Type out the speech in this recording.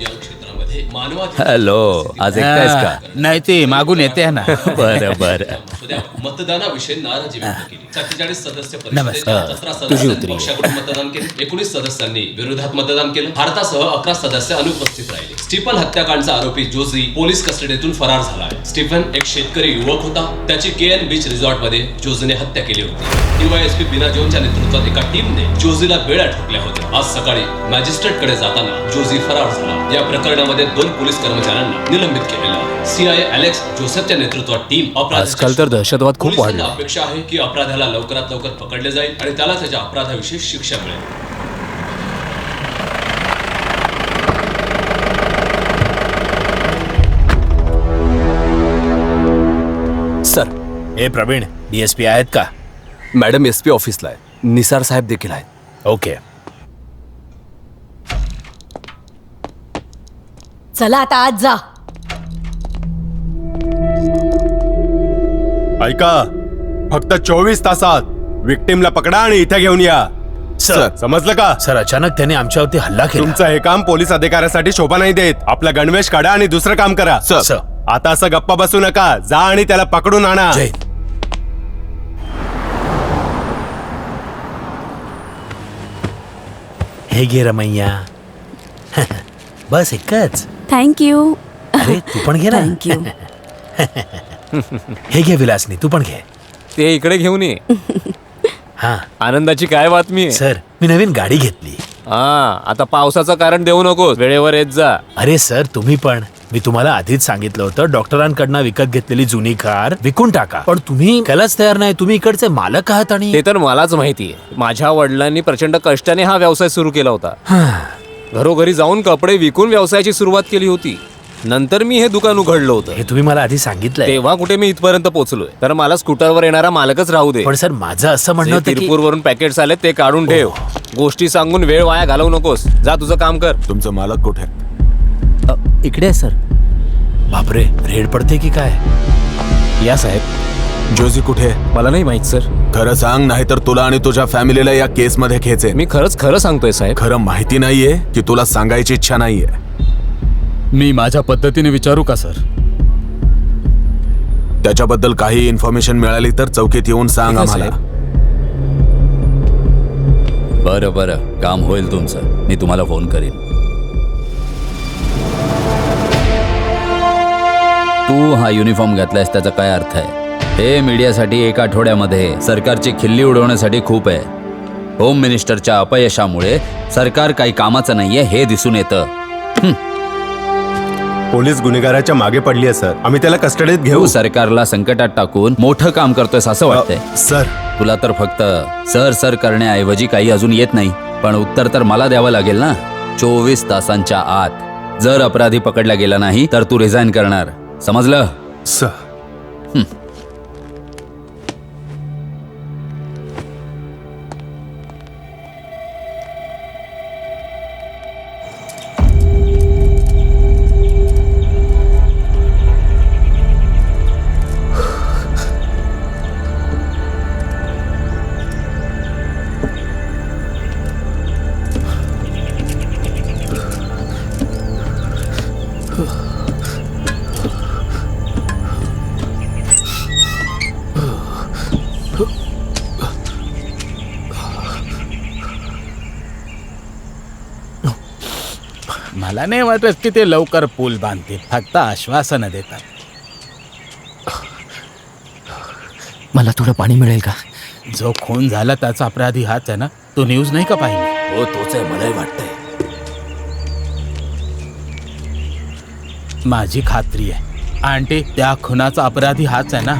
injunction hello आज एकटायस का? नाही ते मागून येते ना. बरं बरं. मतदानाविषयी नाराजी व्यक्त केली. सत्तेचाळीस सदस्य नमस्कार. सतरा सदस्यांनी पक्षाकडून मतदान केले. एकोणीस सदस्यांनी विरोधात मतदान केलं. भारतासह अकरा सदस्य अनुपस्थित राहिले. स्टीफन हत्याकांडचा आरोपी जोझी पोलीस कस्टडीतून फरार झाला आहे. स्टीफन एक शेतकरी युवक होता. त्याची के एन बीच रिसॉर्टमध्ये जोझीने हत्या केली होती. डीवायएसपी बिना जोनच्या नेतृत्वात एका टीमने जोझीला बेड्या ठोकल्या होत्या. आज सकाळी मॅजिस्ट्रेटकडे जाताना जोझी फरार झाला. या प्रकरणामध्ये दोन पोलीस कर्मचाऱ्यांना निलंबित केलेलं आहे. सीआयए अलेक्स जोसेफच्या नेतृत्वात टीम आजकाल तर दहशतवाद खूप वाढला. अपेक्षा आहे की अपराध्याला लवकरात लवकर पकडले जाईल आणि त्याला त्याच्या अपराधाविषयी शिक्षा मिळेल. सर हे प्रवीण डीएसपी आहेत का? मॅडम एस पी ऑफिसला आहे. निसार साहेब देखील आहेत. ओके. चला आता आज जा. ऐका फक्त चोवीस तासात विक्टीमला पकडा आणि इथे घेऊन या. सर. समजलं का? सर अचानक त्याने आमच्यावरती हल्ला केला. तुमचं हे काम पोलीस अधिकाऱ्यासाठी शोभा नाही देत. आपला गणवेश काढा आणि दुसरं काम करा. सर. आता असं गप्पा बसू नका. जा आणि त्याला पकडून आणा. जय. हे घे रमैया. बस एकच थँक्यू अरे तू पण घे ना. थँक्यू हे घे विलासनी तू पण घे. ते इकडे घेऊन ये. हा. आनंदाची काय बातमी आहे? सर मी नवीन गाडी घेतली. हा आता पावसाचं कारण देऊ नकोस. वेळेवर येत जा. अरे सर तुम्ही पण. मी तुम्हाला आधीच सांगितलं होतं डॉक्टरांकडनं विकत घेतलेली जुनी कार विकून टाका. पण तुम्ही त्यालाच तयार नाही तुम्ही इकडचे मालक आहात आणि ते तर मलाच माहिती आहे. माझ्या वडिलांनी प्रचंड कष्टाने हा व्यवसाय सुरू केला होता. घरोघरी जाऊन कपडे विकून व्यवसायाची सुरुवात केली होती. नंतर मी हे दुकान उघडलं होतं. हे तुम्ही मला आधी सांगितलंय. तेव्हा कुठे मी इथपर्यंत पोहोचलोय. तर मला स्कूटरवर येणारा मालकच राहू दे. पण सर माझं असं म्हणणं होतं की तिरपूर वरून पॅकेट्स आले ते काढून ठेव. गोष्टी सांगून वेळ वाया घालवू नकोस. जा तुझं काम कर. तुमचं मालक कुठे? इकडे आहे सर. बापरे रेड पडते की काय? या साहेब. जोजी कुठे? मला नाही माहीत सर. खरं सांग नाही तर तुला आणि तुझ्या फॅमिलीला या केस मध्ये खेचे मी खरंच खरं सांगतोय साहेब. खरं माहिती नाहीये की तुला सांगायची इच्छा नाहीये. मी माझ्या पद्धतीने विचारू का सर? त्याच्याबद्दल काही इन्फॉर्मेशन मिळाली तर चौकीत येऊन सांग ठीक आहे, आम्हाला. बरं बरं. काम होईल तुमचं. मी तुम्हाला फोन करीन. तू हा युनिफॉर्म घातलायस त्याचा काय अर्थ आहे? हे मीडियासाठी एक आठवड्यामध्ये सरकारची खिल्ली उडवण्यासाठी खूप आहे. होम मिनिस्टरच्या अपयशामुळे सरकार काही कामाचं नाहीये हे दिसून येतं. पोलीस गुन्हेगाराच्या मागे पडली आहे सर. आम्ही त्याला कस्टडीत घेऊ. सरकारला संकटात टाकून मोठं काम करतोयस असं वाटतंय. सर. तुला तर फक्त सर सर करण्याऐवजी काही अजून येत नाही. पण उत्तर तर मला द्यावं लागेल ना? चोवीस तासांच्या आत. जर अपराधी पकडला गेला नाही तर तू रिझाईन करणार. समजलं? सर. मला नाही वाटत की ते लवकर पूल बांधतील फक्त आश्वासनं देतात. मला थोडं पाणी मिळेल का? जो खून झाला त्याचा अपराधी हाच आहे ना तो न्यूज नाही का पाहिली? हो तोच आहे मलाही वाटतंय. माझी खात्री आहे. आंटी त्या खुनाचा अपराधी हाच आहे ना?